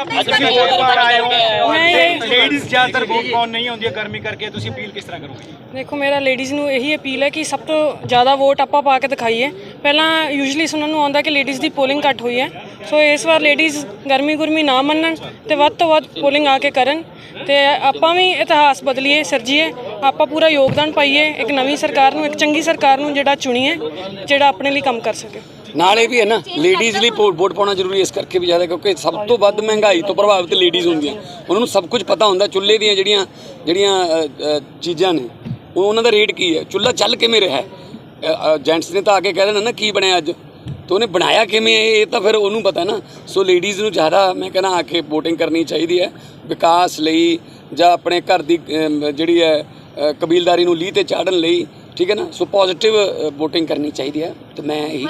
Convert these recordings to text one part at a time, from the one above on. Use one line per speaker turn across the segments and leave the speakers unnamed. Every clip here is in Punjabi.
ਅੱਜ ਤੁਸੀਂ ਵੋਟ ਪਾਣ ਆਏ ਹੋ।
ਮੈਂ-
ਲੇਡੀਜ਼ ਜ਼ਿਆਦਾਤਰ ਵੋਟ ਪਾਉਣ ਨਹੀਂ ਆਉਂਦੀਆਂ ਗਰਮੀ ਕਰਕੇ ਤੁਸੀਂ ਅਪੀਲ ਕਿਸ ਤਰ੍ਹਾਂ ਕਰੋਗੇ?
ਦੇਖੋ ਮੇਰਾ ਲੇਡੀਜ਼ ਨੂੰ ਇਹੀ ਅਪੀਲ ਹੈ ਕਿ ਸਭ ਤੋਂ ਜ਼ਿਆਦਾ ਵੋਟ ਆਪਾਂ ਪਾ ਕੇ ਦਿਖਾਈਏ। ਪਹਿਲਾਂ ਯੂਜੂਲੀ ਸੁਣਨ ਨੂੰ ਆਉਂਦਾ ਕਿ ਲੇਡੀਜ਼ ਦੀ ਪੋਲਿੰਗ ਘੱਟ ਹੋਈ ਹੈ। ਸੋ ਇਸ ਵਾਰ ਲੇਡੀਜ਼ ਗਰਮੀ ਗੁਰਮੀ ਨਾ ਮੰਨਣ ਤੇ ਵੱਧ ਤੋਂ ਵੱਧ ਪੋਲਿੰਗ ਆ ਕੇ ਕਰਨ ਤੇ ਆਪਾਂ ਵੀ ਇਤਿਹਾਸ ਬਦਲੀਏ ਸਿਰਜੀਏ ਆਪਾਂ ਪੂਰਾ ਯੋਗਦਾਨ ਪਾਈਏ ਇੱਕ ਨਵੀਂ ਸਰਕਾਰ ਨੂੰ ਇੱਕ ਚੰਗੀ ਸਰਕਾਰ ਨੂੰ ਜਿਹੜਾ ਚੁਣੀਏ ਜਿਹੜਾ ਆਪਣੇ ਲਈ ਕੰਮ ਕਰ ਸਕੇ।
ਨਾਲ ਇਹ ਵੀ ਹੈ ਨਾ ਲੇਡੀਜ਼ ਲਈ ਵੋਟ ਪਾਉਣਾ ਜ਼ਰੂਰੀ ਇਸ ਕਰਕੇ ਵੀ ਜ਼ਿਆਦਾ ਕਿਉਂਕਿ ਸਭ ਤੋਂ ਵੱਧ ਮਹਿੰਗਾਈ ਤੋਂ ਪ੍ਰਭਾਵਿਤ ਲੇਡੀਜ਼ ਹੁੰਦੀਆਂ। ਉਹਨਾਂ ਨੂੰ ਸਭ ਕੁਝ ਪਤਾ ਹੁੰਦਾ ਚੁੱਲ੍ਹੇ ਦੀਆਂ ਜਿਹੜੀਆਂ ਜਿਹੜੀਆਂ ਚੀਜ਼ਾਂ ਨੇ ਉਹ ਉਹਨਾਂ ਦਾ ਰੇਟ ਕੀ ਹੈ? ਚੁੱਲ੍ਹਾ ਚੱਲ ਕਿਵੇਂ ਰਿਹਾ ਹੈ? ਜੈਂਟਸ ਨੇ ਤਾਂ ਆ ਕੇ ਕਹਿ ਦੇਣਾ ਨਾ ਕੀ ਬਣਿਆ ਅੱਜ? ਤੇ ਉਹਨੇ ਬਣਾਇਆ ਕਿਵੇਂ ਇਹ ਤਾਂ ਫਿਰ ਉਹਨੂੰ ਪਤਾ ਨਾ। ਸੋ ਲੇਡੀਜ਼ ਨੂੰ ਜ਼ਿਆਦਾ ਮੈਂ ਕਹਿੰਦਾ ਆ ਕੇ VOTING ਕਰਨੀ ਚਾਹੀਦੀ ਹੈ। ਵਿਕਾਸ ਲਈ ਜਾਂ ਆਪਣੇ ਘਰ ਦੀ ਜਿਹੜੀ ਹੈ ਕਬੀਲਦਾਰੀ ਨੂੰ ਲੀਹ ਤੇ ਚਾੜਨ ਲਈ ਠੀਕ ਹੈ ਨਾ ਸੋ ਪੋਜ਼ਿਟਿਵ VOTING ਕਰਨੀ ਚਾਹੀਦੀ ਹੈ ਤੇ ਮੈਂ ਇਹੀ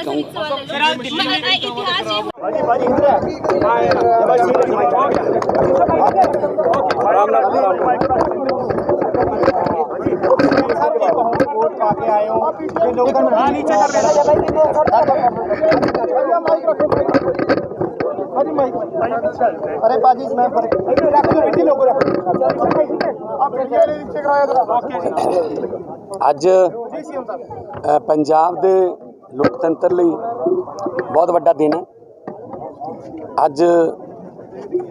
अरे बाजी मैं रख दो बिल्कुल लोगों रख आप नीचे कराया जरा
ਅੱਜ ਅ, ਪੰਜਾਬ ਦੇ ਲੋਕਤੰਤਰ ਲਈ ਬਹੁਤ ਵੱਡਾ ਦਿਨ ਹੈ ਅੱਜ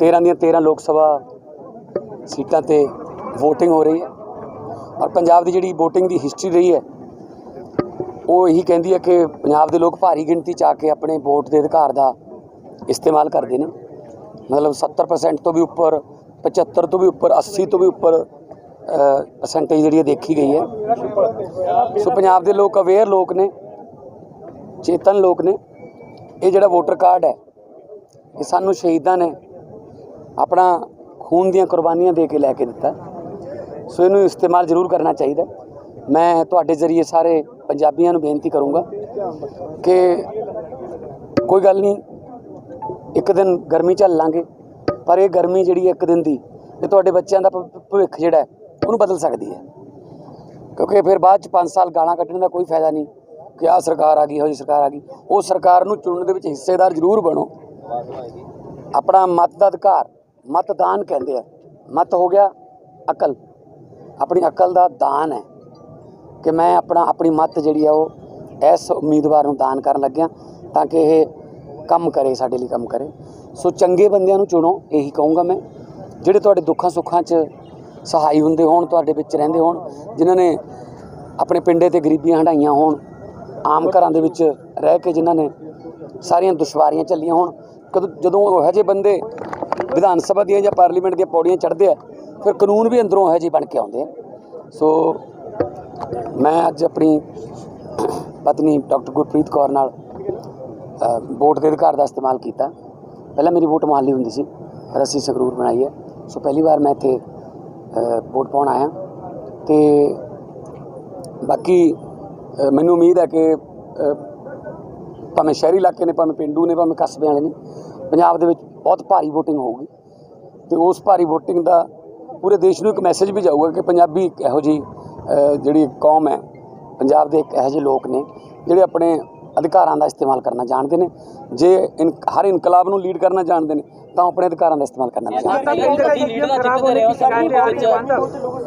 13 ਦੀਆਂ 13 ਲੋਕ ਸਭਾ ਸੀਟਾਂ ਤੇ VOTING ਹੋ ਰਹੀ ਹੈ ਔਰ ਪੰਜਾਬ ਦੀ ਜਿਹੜੀ VOTING ਦੀ ਹਿਸਟਰੀ ਰਹੀ ਹੈ ਉਹ ਇਹੀ ਕਹਿੰਦੀ ਹੈ ਕਿ ਪੰਜਾਬ ਦੇ ਲੋਕ ਭਾਰੀ ਗਿਣਤੀ ਚ ਆ ਕੇ ਆਪਣੇ ਵੋਟ ਦੇ ਅਧਿਕਾਰ ਦਾ ਇਸਤੇਮਾਲ ਕਰਦੇ ਨੇ। ਮਤਲਬ 70% ਤੋਂ ਵੀ ਉੱਪਰ 75 ਤੋਂ ਵੀ ਉੱਪਰ 80 ਤੋਂ ਵੀ ਉੱਪਰ ਪਰਸੈਂਟੇਜ ਜਿਹੜੀ ਹੈ ਦੇਖੀ ਗਈ ਹੈ। ਸੋ ਪੰਜਾਬ ਦੇ ਲੋਕ ਅਵੇਅਰ ਲੋਕ ਨੇ, ਚੇਤਨ ਲੋਕ ਨੇ। ਇਹ ਜਿਹੜਾ ਵੋਟਰ ਕਾਰਡ ਹੈ, ਇਹ ਸਾਨੂੰ ਸ਼ਹੀਦਾਂ ਨੇ ਆਪਣਾ ਖੂਨ ਦੀਆਂ ਕੁਰਬਾਨੀਆਂ ਦੇ ਕੇ ਲੈ ਕੇ ਦਿੱਤਾ। ਸੋ ਇਹਨੂੰ ਇਸਤੇਮਾਲ ਜ਼ਰੂਰ ਕਰਨਾ ਚਾਹੀਦਾ। ਮੈਂ ਤੁਹਾਡੇ ਜ਼ਰੀਏ ਸਾਰੇ ਪੰਜਾਬੀਆਂ ਨੂੰ ਬੇਨਤੀ ਕਰੂੰਗਾ ਕਿ ਕੋਈ ਗੱਲ ਨਹੀਂ ਇੱਕ ਦਿਨ ਗਰਮੀ ਝੱਲ ਲਾਂਗੇ ਪਰ ਇਹ ਗਰਮੀ ਜਿਹੜੀ ਇੱਕ ਦਿਨ ਦੀ, ਇਹ ਤੁਹਾਡੇ ਬੱਚਿਆਂ ਦਾ ਭ- ਭਵਿੱਖ ਜਿਹੜਾ ਉਹਨੂੰ ਬਦਲ ਸਕਦੀ ਹੈ। ਕਿਉਂਕਿ ਫਿਰ ਬਾਅਦ ਚ 5 ਸਾਲ ਗਾਲਾਂ ਕੱਢਣ ਦਾ ਕੋਈ ਫਾਇਦਾ ਨਹੀਂ ਕਿ ਆਹ ਸਰਕਾਰ ਆ ਗਈ ਹੋ ਜੀ ਸਰਕਾਰ ਆ ਗਈ। ਉਹ ਸਰਕਾਰ ਨੂੰ ਚੁਣਨ ਦੇ ਵਿੱਚ ਹਿੱਸੇਦਾਰ ਜ਼ਰੂਰ ਬਣੋ। ਆਪਣਾ ਮਤ ਦਾ ਅਧਿਕਾਰ ਮਤਦਾਨ ਕਹਿੰਦੇ ਆ। ਮਤ ਹੋ ਗਿਆ ਅਕਲ। ਆਪਣੀ ਅਕਲ ਦਾ ਦਾਨ ਹੈ ਕਿ ਮੈਂ ਆਪਣਾ, ਆਪਣੀ ਮਤ ਜਿਹੜੀ ਆ ਉਹ ਇਸ ਉਮੀਦਵਾਰ ਨੂੰ ਦਾਨ ਕਰਨ ਲੱਗਿਆ ਤਾਂ ਕਿ ਇਹ ਕੰਮ ਕਰੇ, ਸਾਡੇ ਲਈ ਕੰਮ ਕਰੇ। ਸੋ ਚੰਗੇ ਬੰਦਿਆਂ ਨੂੰ ਚੁਣੋ, ਇਹੀ ਕਹੂੰਗਾ ਮੈਂ। ਜਿਹੜੇ ਤੁਹਾਡੇ ਦੁੱਖਾਂ ਸੁੱਖਾਂ 'ਚ ਸਹਾਈ ਹੁੰਦੇ ਹੋਣ, ਤੁਹਾਡੇ ਵਿੱਚ ਰਹਿੰਦੇ ਹੋਣ, ਜਿਨ੍ਹਾਂ ਨੇ ਆਪਣੇ ਪਿੰਡੇ ਤੇ ਗਰੀਬੀਆਂ ਹੰਢਾਈਆਂ ਹੋਣ, ਆਮ ਘਰਾਂ ਦੇ ਵਿੱਚ ਰਹਿ ਕੇ ਜਿਨ੍ਹਾਂ ਨੇ ਸਾਰੀਆਂ ਦੁਸ਼ਵਾਰੀਆਂ ਚੱਲੀਆਂ ਹੋਣ, ਕਦੋਂ, ਜਦੋਂ ਉਹ ਜਿਹੇ ਬੰਦੇ ਵਿਧਾਨ ਸਭਾ ਦੀਆਂ ਜਾਂ ਪਾਰਲੀਮੈਂਟ ਦੀਆਂ ਪੌੜੀਆਂ ਚੜ੍ਹਦੇ ਆ, ਫਿਰ ਕਾਨੂੰਨ ਵੀ ਅੰਦਰੋਂ ਇਹੋ ਜਿਹੇ ਬਣ ਕੇ ਆਉਂਦੇ ਆ। ਸੋ ਮੈਂ ਅੱਜ ਆਪਣੀ ਪਤਨੀ ਡਾਕਟਰ ਗੁਰਪ੍ਰੀਤ ਕੌਰ ਨਾਲ ਵੋਟ ਦੇ ਅਧਿਕਾਰ ਦਾ ਇਸਤੇਮਾਲ ਕੀਤਾ। ਪਹਿਲਾਂ ਮੇਰੀ ਵੋਟ ਮੁਹੱਲੀ ਹੁੰਦੀ ਸੀ ਪਰ ਅਸੀਂ ਸੰਗਰੂਰ ਬਣਾਈ ਹੈ। ਸੋ ਪਹਿਲੀ ਵਾਰ ਮੈਂ ਇੱਥੇ ਵੋਟ ਪਾਉਣ ਆਇਆ। ਤੇ ਬਾਕੀ ਮੈਨੂੰ ਉਮੀਦ ਹੈ ਕਿ ਭਾਵੇਂ ਸ਼ਹਿਰੀ ਇਲਾਕੇ ਨੇ, ਭਾਵੇਂ ਪਿੰਡੂ ਨੇ, ਭਾਵੇਂ ਕਸਬੇ ਵਾਲੇ ਨੇ, ਪੰਜਾਬ ਦੇ ਵਿੱਚ ਬਹੁਤ ਭਾਰੀ VOTING ਹੋਊਗੀ। ਤੇ ਉਸ ਭਾਰੀ VOTING ਦਾ ਪੂਰੇ ਦੇਸ਼ ਨੂੰ ਇੱਕ ਮੈਸੇਜ ਵੀ ਜਾਊਗਾ ਕਿ ਪੰਜਾਬੀ ਇੱਕ ਇਹੋ ਜਿਹੀ ਜਿਹੜੀ ਕੌਮ ਹੈ, ਪੰਜਾਬ ਦੇ ਇੱਕ ਇਹੋ ਜਿਹੇ ਲੋਕ ਨੇ, ਜਿਹੜੇ ਆਪਣੇ ਅਧਿਕਾਰਾਂ ਦਾ ਇਸਤੇਮਾਲ ਕਰਨਾ ਜਾਣਦੇ ਨੇ ਜੇ ਇਨ ਹਰ ਇਨਕਲਾਬ ਨੂੰ ਲੀਡ ਕਰਨਾ ਜਾਣਦੇ ਨੇ ਤਾਂ ਉਹ ਆਪਣੇ ਅਧਿਕਾਰਾਂ ਦਾ ਇਸਤੇਮਾਲ ਕਰਨਾ ਵੀ ਜਾਣਦੇ ਨੇ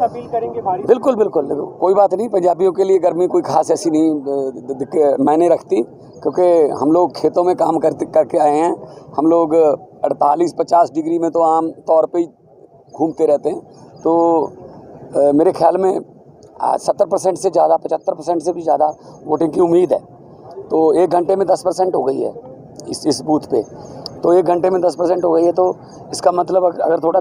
अपील करेंगे भारी
बिल्कुल बिल्कुल देखो, कोई बात नहीं पंजाबियों के लिए गर्मी कोई खास ऐसी नहीं अ, द- द- के- मायने रखती क्योंकि हम लोग खेतों में काम करते करके आए हैं हम लोग 48-50 डिग्री में तो आम तौर पे ही घूमते रहते हैं तो अ, मेरे ख्याल में सत्तर परसेंट से ज़्यादा पचहत्तर परसेंट से भी ज़्यादा वोटिंग की उम्मीद है तो एक घंटे में दस परसेंट हो गई है इस इस बूथ पे। तो एक घंटे में दस परसेंट हो गई है तो इसका मतलब अगर अगर थोड़ा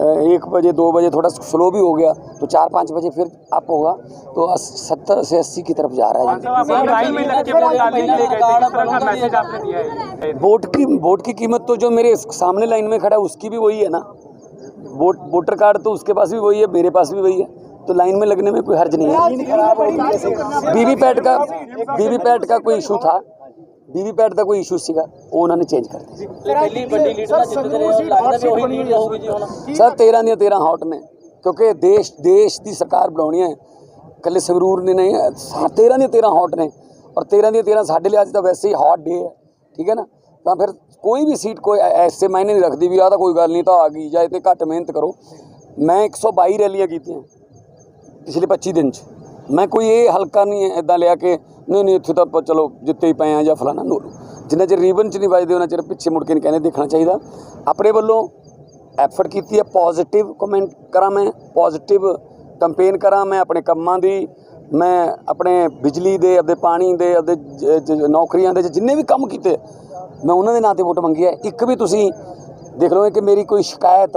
एक बजे दो बजे थोड़ा स्लो भी हो गया तो चार पाँच बजे फिर अप होगा। तो सत्तर से अस्सी की तरफ़ जा रहा है
वोट डालने के लिए गए थे किस तरह का मैसेज आपने दिया है।
वोट की वोट की कीमत तो जो मेरे सामने लाइन में खड़ा है उसकी भी वही है ना। वोट वोटर कार्ड तो उसके पास भी वही है मेरे पास भी वही है। तो लाइन में लगने में कोई हर्ज नहीं है वीवीपैट का वीवीपैट का कोई इशू था वीवीपैट ਦਾ ਕੋਈ ਇਸ਼ੂ ਸੀਗਾ ਉਹ ਉਹਨਾਂ ਨੇ ਚੇਂਜ ਕਰ ਦਿੱਤਾ
ਪਹਿਲੀ ਵੱਡੀ ਲੀਡ ਦਾ ਜਿੱਤਦੇ ਰਹੇ ਹੋ ਲੱਗਦਾ ਵੀ ਉਹੀ ਲੀਡ ਹੋਊਗੀ ਜੀ ਹੁਣ
ਸਰ 13 ਦੀਆਂ 13 ਹੌਟ ਨੇ ਕਿਉਂਕਿ ਦੇਸ਼ ਦੇਸ਼ ਦੀ ਸਰਕਾਰ ਬਣਾਉਣੀ ਹੈ ਇਕੱਲੇ ਸੰਗਰੂਰ ਨੇ ਨਹੀਂ ਹੈ, ਸਾ- 13 ਦੀਆਂ 13 ਹੌਟ ਨੇ ਔਰ 13 ਦੀਆਂ 13 ਸਾਡੇ ਲਈ ਅੱਜ ਤਾਂ ਵੈਸੇ ਹੀ ਹੌਟ ਡੇ ਹੈ ਠੀਕ ਹੈ ਨਾ ਤਾਂ ਫਿਰ ਕੋਈ ਵੀ ਸੀਟ ਕੋਈ ਐ- ਐਸੇ ਮਾਇਨੇ ਨਹੀਂ ਰੱਖਦੀ ਵੀ ਆਹ ਤਾਂ ਕੋਈ ਗੱਲ ਨਹੀਂ ਤਾਂ ਆ ਗਈ ਜਾਂ ਇਹ ਤੇ ਘੱਟ ਮਿਹਨਤ ਕਰੋ ਮੈਂ 122 ਰੈਲੀਆਂ ਕੀਤੀਆਂ ਪਿਛਲੇ 25 ਦਿਨ ਚ। ਮੈਂ ਕੋਈ ਇਹ ਹਲਕਾ ਨਹੀਂ ਇਦਾਂ ਲਿਆ ਕਿ, ਨਹੀਂ ਨਹੀਂ, ਇੱਥੇ ਤਾਂ ਆਪਾਂ ਚਲੋ ਜਿੱਤੇ ਹੀ ਪਏ ਆ ਜਾਂ ਫਲਾਣਾ ਨੋ ਜਿੰਨਾ ਚਿਰ ਰੀਬਨ ਚ ਨਹੀਂ ਵੱਜਦੇ, ਉਹਨਾਂ ਚਿਰ ਪਿੱਛੇ ਮੁੜ ਕੇ ਨਹੀਂ ਕਹਿੰਦੇ, ਦੇਖਣਾ ਚਾਹੀਦਾ। ਆਪਣੇ ਵੱਲੋਂ ਐਫਰਟ ਕੀਤੀ ਹੈ ਪੋਜ਼ਿਟਿਵ ਕਮੈਂਟ ਕਰਾਂ ਮੈਂ ਪੋਜ਼ਿਟਿਵ ਕੰਪੇਨ ਕਰਾਂ ਮੈਂ ਆਪਣੇ ਕੰਮਾਂ ਦੀ। ਮੈਂ ਆਪਣੇ ਬਿਜਲੀ ਦੇ, ਆਪਦੇ ਪਾਣੀ ਦੇ, ਆਪਦੇ ਨੌਕਰੀਆਂ ਦੇ, ਜਿੰਨੇ ਵੀ ਕੰਮ ਕੀਤੇ, ਮੈਂ ਉਹਨਾਂ ਦੇ ਨਾਂ ਤੇ ਵੋਟ ਮੰਗੀ ਹੈ। ਇੱਕ ਵੀ ਤੁਸੀਂ ਦੇਖ ਲਓ ਕਿ ਮੇਰੀ ਕੋਈ ਸ਼ਿਕਾਇਤ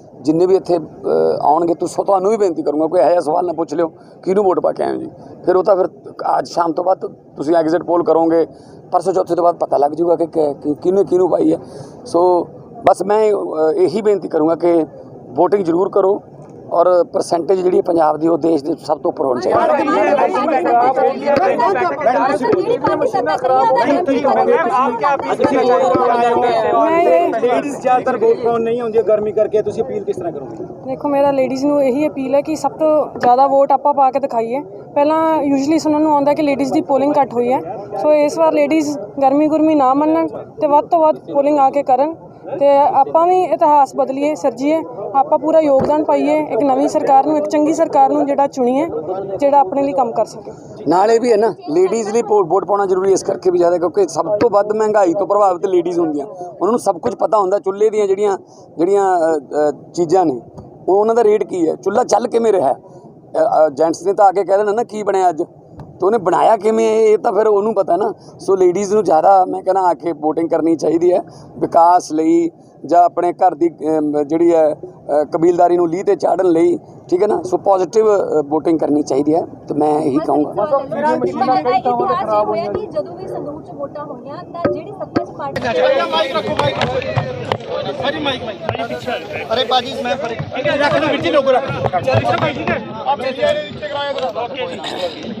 ਜਿੰਨੇ ਵੀ ਇੱਥੇ ਆਉਣਗੇ ਤੁਸੀਂ ਤੁਹਾਨੂੰ ਵੀ ਬੇਨਤੀ ਕਰੂੰਗਾ, ਕੋਈ ਇਹੋ ਜਿਹਾ ਸਵਾਲ ਨਾ ਪੁੱਛ ਲਿਓ ਕਿਹਨੂੰ ਵੋਟ ਪਾ ਕੇ ਆਏ ਜੀ। ਫਿਰ ਉਹ ਤਾਂ ਫਿਰ ਅੱਜ ਸ਼ਾਮ ਤੋਂ ਬਾਅਦ ਤੁਸੀਂ ਐਗਜ਼ਿਟ ਪੋਲ ਕਰੋਗੇ, ਪਰਸੋਂ ਚੌਥੇ ਤੋਂ ਬਾਅਦ ਪਤਾ ਲੱਗ ਜਾਊਗਾ ਕਿ ਕਿ- ਕਿ ਕਿਹਨੂੰ ਕਿਹਨੂੰ ਪਾਈ ਹੈ। ਸੋ ਬਸ ਮੈਂ ਇਹੀ ਬੇਨਤੀ ਕਰੂੰਗਾ ਕਿ VOTING ਜ਼ਰੂਰ ਕਰੋ ਔਰ ਪਰਸੈਂਟੇਜ ਜਿਹੜੀ ਹੈ ਪੰਜਾਬ ਦੀ ਉਹ ਦੇਸ਼ ਦੇ ਸਭ ਤੋਂ ਉੱਪਰ ਹੋਣੀ ਚਾਹੀਦੀ
ਲੇਡੀਜ਼ ਜ਼ਿਆਦਾਤਰ ਵੋਟ ਪਾਉਣ ਨਹੀਂ ਹੁੰਦੀ ਗਰਮੀ ਕਰਕੇ ਤੁਸੀਂ ਅਪੀਲ ਕਿਸ ਤਰ੍ਹਾਂ ਕਰੋਗੇ?
ਦੇਖੋ ਮੇਰਾ ਲੇਡੀਜ਼ ਨੂੰ ਇਹੀ ਅਪੀਲ ਹੈ ਕਿ ਸਭ ਤੋਂ ਜ਼ਿਆਦਾ ਵੋਟ ਆਪਾਂ ਪਾ ਕੇ ਦਿਖਾਈਏ। ਪਹਿਲਾਂ ਯੂਜੂਲੀ ਸੁਣਨ ਨੂੰ ਆਉਂਦਾ ਕਿ ਲੇਡੀਜ਼ ਦੀ ਪੋਲਿੰਗ ਘੱਟ ਹੋਈ ਹੈ। ਸੋ ਇਸ ਵਾਰ ਲੇਡੀਜ਼ ਗਰਮੀ ਗੁਰਮੀ ਨਾ ਮੰਨਣ ਤੇ ਵੱਧ ਤੋਂ ਵੱਧ ਪੋਲਿੰਗ ਆ ਕੇ ਕਰਨ ਤੇ ਆਪਾਂ ਵੀ ਇਤਿਹਾਸ ਬਦਲੀਏ ਸਿਰਜੀਏ। ਆਪਾਂ ਪੂਰਾ ਯੋਗਦਾਨ ਪਾਈਏ, ਇੱਕ ਨਵੀਂ ਸਰਕਾਰ ਨੂੰ, ਇੱਕ ਚੰਗੀ ਸਰਕਾਰ ਨੂੰ ਜਿਹੜਾ ਚੁਣੀਏ, ਜਿਹੜਾ ਆਪਣੇ ਲਈ ਕੰਮ ਕਰ ਸਕੇ।
ਨਾਲੇ ਵੀ ਹੈ ਨਾ ਲੇਡੀਜ਼ ਲਈ ਵੋ- ਵੋਟ ਪਾਉਣਾ ਜ਼ਰੂਰੀ ਇਸ ਕਰਕੇ ਵੀ ਜ਼ਿਆਦਾ, ਕਿਉਂਕਿ ਸਭ ਤੋਂ ਵੱਧ ਮਹਿੰਗਾਈ ਤੋਂ ਪ੍ਰਭਾਵਿਤ ਲੇਡੀਜ਼ ਹੁੰਦੀਆਂ। ਉਹਨਾਂ ਨੂੰ ਸਭ ਕੁਝ ਪਤਾ ਹੁੰਦਾ, ਚੁੱਲ੍ਹੇ ਦੀਆਂ ਜਿਹੜੀਆਂ ਜਿਹੜੀਆਂ ਚੀਜ਼ਾਂ ਨੇ, ਉਹ ਉਹਨਾਂ ਦਾ ਰੇਟ ਕੀ ਹੈ? ਚੁੱਲ੍ਹਾ ਚੱਲ ਕਿਵੇਂ ਰਿਹਾ? ਜੈਂਟਸ ਨੇ ਤਾਂ ਆ ਕੇ ਕਹਿ ਦੇਣਾ ਨਾ, ਕੀ ਬਣਿਆ ਅੱਜ? ਤੇ ਉਹਨੇ ਬਣਾਇਆ ਕਿਵੇਂ ਇਹ ਤਾਂ ਫਿਰ ਉਹਨੂੰ ਪਤਾ ਨਾ। ਸੋ ਲੇਡੀਜ਼ ਨੂੰ ਜ਼ਿਆਦਾ ਮੈਂ ਕਹਿੰਦਾ ਆ ਕੇ VOTING ਕਰਨੀ ਚਾਹੀਦੀ ਹੈ। ਵਿਕਾਸ ਲਈ ਜਾਂ ਆਪਣੇ ਘਰ ਦੀ ਜਿਹੜੀ ਹੈ ਕਬੀਲਦਾਰੀ ਨੂੰ ਲੀਹ ਤੇ ਚਾੜਨ ਲਈ ਠੀਕ ਹੈ ਨਾ? ਸੋ ਪੋਜ਼ਿਟਿਵ VOTING ਕਰਨੀ ਚਾਹੀਦੀ ਹੈ ਤੇ ਮੈਂ ਇਹੀ ਕਹੂੰਗਾ।
ਇਤਿਹਾਸ ਇਹ ਹੋਇਆ ਕਿ ਜਦੋਂ ਵੀ ਸੰਗਰੂਰ ਚ ਵੋਟਾਂ ਹੋਈਆਂ ਤਾਂ ਜਿਹੜੀ ਸੱਤਾ ਚ ਪਾਰਟੀ
ਅਰੇ ਬਾਜੀ ਮੈਂ ਰੱਖ ਦੋ ਵਿੱਚ ਲੋਗੋ ਰੱਖ ਚੱਲ ਇਸ ਭਾਈ ਠੀਕ ਹੈ ਆਪਣੇ ਜਿਹੜੇ ਨੀਚੇ ਕਰਾਇਆ ਜਰਾ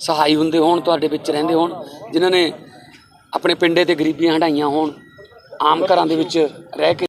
ਸਹਾਈ ਹੁੰਦੇ ਹੋਣ, ਤੁਹਾਡੇ ਵਿੱਚ ਰਹਿੰਦੇ ਹੋਣ, ਜਿਨ੍ਹਾਂ ਨੇ ਆਪਣੇ ਪਿੰਡੇ ਤੇ ਗਰੀਬੀਆਂ ਹਟਾਈਆਂ ਹੋਣ, ਆਮ ਘਰਾਂ ਦੇ ਵਿੱਚ ਰਹਿ ਕੇ